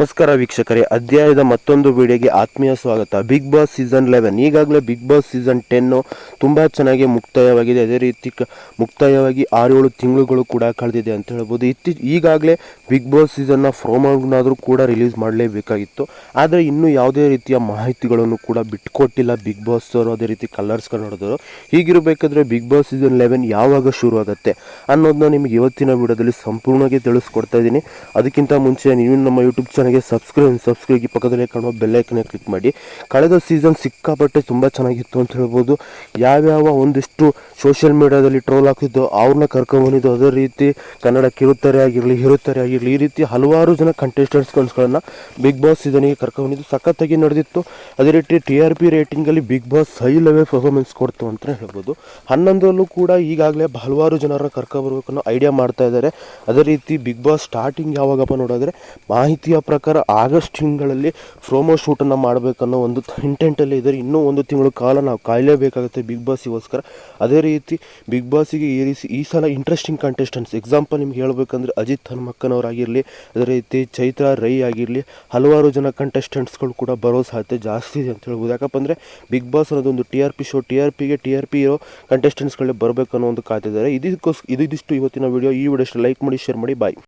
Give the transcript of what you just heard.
ನಮಸ್ಕಾರ ವೀಕ್ಷಕರೇ, ಅಧ್ಯಾಯದ ಮತ್ತೊಂದು ವಿಡಿಯೋಗೆ ಆತ್ಮೀಯ ಸ್ವಾಗತ. ಬಿಗ್ ಬಾಸ್ ಸೀಸನ್ ಲೆವೆನ್ ಈಗಾಗಲೇ ಬಿಗ್ ಬಾಸ್ ಸೀಸನ್ ಟೆನ್ನು ತುಂಬ ಚೆನ್ನಾಗಿ ಮುಕ್ತಾಯವಾಗಿದೆ. ಅದೇ ರೀತಿ ಮುಕ್ತಾಯವಾಗಿ ಆರೇಳು ತಿಂಗಳುಗಳು ಕೂಡ ಕಳೆದಿದೆ ಅಂತ ಹೇಳ್ಬೋದು. ಇತ್ತೀ, ಈಗಾಗಲೇ ಬಿಗ್ ಬಾಸ್ ಸೀಸನ್ನ ಫ್ರೋಮನ್ನಾದರೂ ಕೂಡ ರಿಲೀಸ್ ಮಾಡಲೇಬೇಕಾಗಿತ್ತು. ಆದರೆ ಇನ್ನೂ ಯಾವುದೇ ರೀತಿಯ ಮಾಹಿತಿಗಳನ್ನು ಕೂಡ ಬಿಟ್ಕೊಟ್ಟಿಲ್ಲ ಬಿಗ್ ಬಾಸ್ ಅವರು. ಅದೇ ರೀತಿ ಕಲರ್ಸ್ ಕನ್ನಡದವರು. ಹೀಗಿರಬೇಕಾದ್ರೆ ಬಿಗ್ ಬಾಸ್ ಸೀಸನ್ ಲೆವೆನ್ ಯಾವಾಗ ಶುರು ಆಗುತ್ತೆ ಅನ್ನೋದನ್ನ ನಿಮಗೆ ಇವತ್ತಿನ ವಿಡಿಯೋದಲ್ಲಿ ಸಂಪೂರ್ಣವಾಗಿ ತಿಳಿಸ್ಕೊಡ್ತಾ ಇದ್ದೀನಿ. ಅದಕ್ಕಿಂತ ಮುಂಚೆ ನೀವು ನಮ್ಮ ಯೂಟ್ಯೂಬ್ ಚಾನಲ್ಗೆ ಸಬ್ಸ್ಕ್ರೈಬ್ ಸಬ್ಸ್ಕ್ರೈಬ್ ಪಕ್ಕದಲ್ಲೇ ಕಾಣುವ ಬೆಲ್ಲೈಕನ್ನ ಕ್ಲಿಕ್ ಮಾಡಿ. ಕಳೆದ ಸೀಸನ್ ಸಿಕ್ಕಾಪಟ್ಟೆ ತುಂಬ ಚೆನ್ನಾಗಿತ್ತು ಅಂತ ಹೇಳ್ಬೋದು. ಯಾವ್ಯಾವ ಒಂದಿಷ್ಟು ಸೋಷಿಯಲ್ ಮೀಡಿಯಾದಲ್ಲಿ ಟ್ರೋಲ್ ಹಾಕಿದ್ದು ಅವ್ರನ್ನ ಕರ್ಕೊಂಡ್ಬಂದಿದ್ದು ಅದೇ ರೀತಿ ಕನ್ನಡ ಕಿರುತ್ತಾರೆ ಆಗಿರಲಿ ಹಿರುತ್ತಾರೆ ಆಗಿರಲಿ, ಈ ರೀತಿ ಹಲವಾರು ಜನ ಕಂಟೆಸ್ಟೆಂಟ್ಸ್ಗಳನ್ನ ಬಿಗ್ ಬಾಸ್ ಸೀಸನಿಗೆ ಕರ್ಕೊಂಡ್ಬಂದಿದ್ದು ಸಖತ್ತಾಗಿ ನಡೆದಿತ್ತು. ಅದೇ ರೀತಿ T R P ರೇಟಿಂಗಲ್ಲಿ big boss high level performance ಕೊಡ್ತು ಅಂತಲೇ ಹೇಳ್ಬೋದು. ಹನ್ನೊಂದರಲ್ಲೂ ಕೂಡ ಈಗಾಗಲೇ ಹಲವಾರು ಜನರನ್ನ ಕರ್ಕೊಬರ್ಬೇಕು ಐಡಿಯಾ ಮಾಡ್ತಾ ಇದ್ದಾರೆ. ಅದೇ ರೀತಿ ಬಿಗ್ ಬಾಸ್ ಸ್ಟಾರ್ಟಿಂಗ್ ಯಾವಾಗಪ್ಪ ನೋಡಿದ್ರೆ ಮಾಹಿತಿಯ ಪ್ರಕಾರ ಆಗಸ್ಟ್ ತಿಂಗಳಲ್ಲಿ ಪ್ರೋಮೋ ಶೂಟನ್ನು ಮಾಡಬೇಕನ್ನೋ ಒಂದು ಇಂಟೆಂಟಲ್ಲಿ ಇದ್ದಾರೆ. ಇನ್ನೂ ಒಂದು ತಿಂಗಳು ಕಾಲ ನಾವು ಕಾಯಲೇಬೇಕಾಗುತ್ತೆ ಬಿಗ್ ಬಾಸಿಗೋಸ್ಕರ ಅದೇ ರೀತಿ ಬಿಗ್ ಬಾಸಿಗೆ ಏರಿಸಿ ಈ ಸಲ ಇಂಟ್ರೆಸ್ಟಿಂಗ್ ಕಂಟೆಸ್ಟೆಂಟ್ಸ್ ಎಕ್ಸಾಂಪಲ್ ನಿಮ್ಗೆ ಹೇಳಬೇಕಂದ್ರೆ ಅಜಿತ್ ಹನುಮಕ್ಕನವರಾಗಿರಲಿ, ಅದೇ ರೀತಿ ಚೈತ್ರ ರೈ ಆಗಿರಲಿ, ಹಲವಾರು ಜನ ಕಂಟೆಸ್ಟೆಂಟ್ಸ್ಗಳು ಕೂಡ ಬರೋ ಸಾಧ್ಯತೆ ಜಾಸ್ತಿ ಇದೆ ಅಂತ ಹೇಳ್ಬೋದು. ಯಾಕಪ್ಪ ಅಂದರೆ ಬಿಗ್ ಬಾಸ್ ಅನ್ನೋದೊಂದು T R P show T R ಪಿಗೆ ಟಿ ಆರ್ ಪಿ ಇರೋ ಕಂಟೆಸ್ಟೆಂಟ್ಸ್ಗಳೇ ಬರಬೇಕು ಅನ್ನೋ ಒಂದು ಕಾತಿದ್ದಾರೆ ಇದಕ್ಕೋಸ್ಕರ ಇದಿಷ್ಟು ಇವತ್ತಿನ ವಿಡಿಯೋ ಈ ವಿಡಿಯೋ ಲೈಕ್ ಮಾಡಿ ಶೇರ್ ಮಾಡಿ. ಬಾಯ್